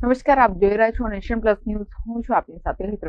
નમસ્કાર, આપ જોઈ રહ્યા છો નેશન પ્લસ ન્યૂઝ. હું છું આપની સાથે હેતર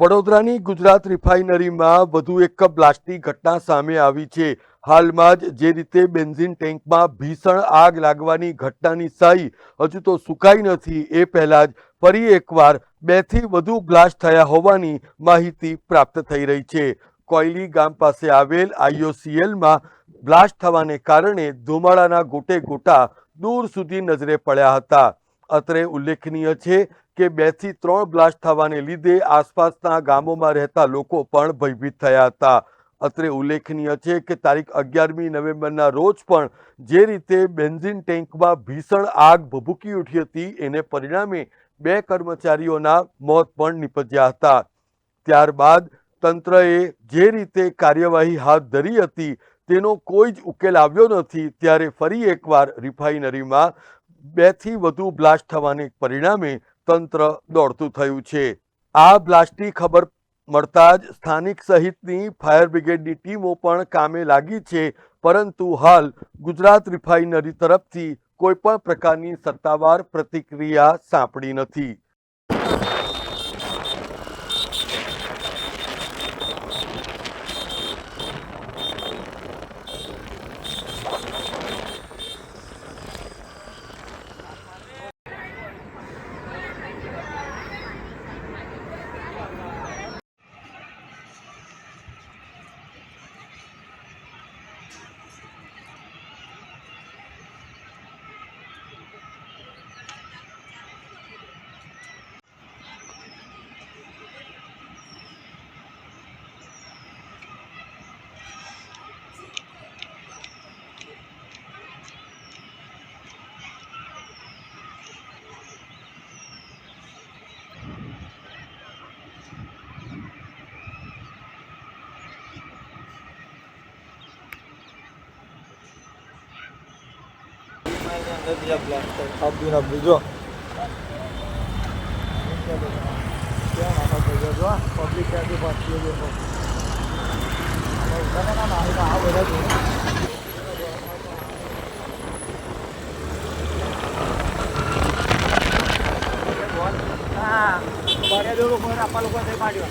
વડોદરાની ગુજરાત રિફાઇનરીમાં વધુ એક બ્લાસ્ટની ઘટના સામે આવી છે. હાલમાં જ જે રીતે બેન્ઝિન ટેન્કમાં ભીષણ આગ લાગવાની ઘટનાની સાઈ હજુ તો સુકાઈ નથી, એ પહેલા જ ફરી એકવાર બેથી વધુ બ્લાસ્ટ થયા હોવાની માહિતી પ્રાપ્ત થઈ રહી છે. કોયલી ગામ પાસે આવેલ આઈઓસીએલમાં બ્લાસ્ટ થવાને કારણે ધુમાડાના ગોટે ગોટા દૂર સુધી નજરે પડ્યા હતા. અત્રે ઉલ્લેખનીય છે કે બેથી ત્રણ બ્લાસ્ટ થવાને લીધે આસપાસના ગામોમાં રહેતા લોકો પણ ભયભીત થયા હતા. અત્રે ઉલ્લેખનીય છે કે તારીખ અગિયારમી નવેમ્બરના રોજ પણ જે રીતે બેન્ઝિન ટેન્કમાં ભીષણ આગ ભભૂકી ઉઠી હતી, એને પરિણામે બે કર્મચારીઓના મોત પણ નિપજ્યા હતા. ત્યારબાદ તંત્રએ જે રીતે કાર્યવાહી હાથ ધરી હતી, તેનો કોઈ જ ઉકેલ આવ્યો નથી, ત્યારે ફરી એકવાર રિફાઇનરીમાં બેથી વધુ બ્લાસ્ટ થવાને પરિણામે તંત્ર દોડતું થયું છે. આ બ્લાસ્ટની ખબર મળતા જ સ્થાનિક સહિતની ફાયર બ્રિગેડની ટીમો પણ કામે લાગી છે, પરંતુ હાલ ગુજરાત રિફાઇનરી તરફથી કોઈ પણ પ્રકારની સત્તાવાર પ્રતિક્રિયા સાંપડી નથી. અબ્દુલ અબ્દુલ જો. પબ્લિક ક્યાંથી પહોંચી ગયો આ બધા જો હા. બરે જો લોકો આપણા લોકો થઈ પાડ્યો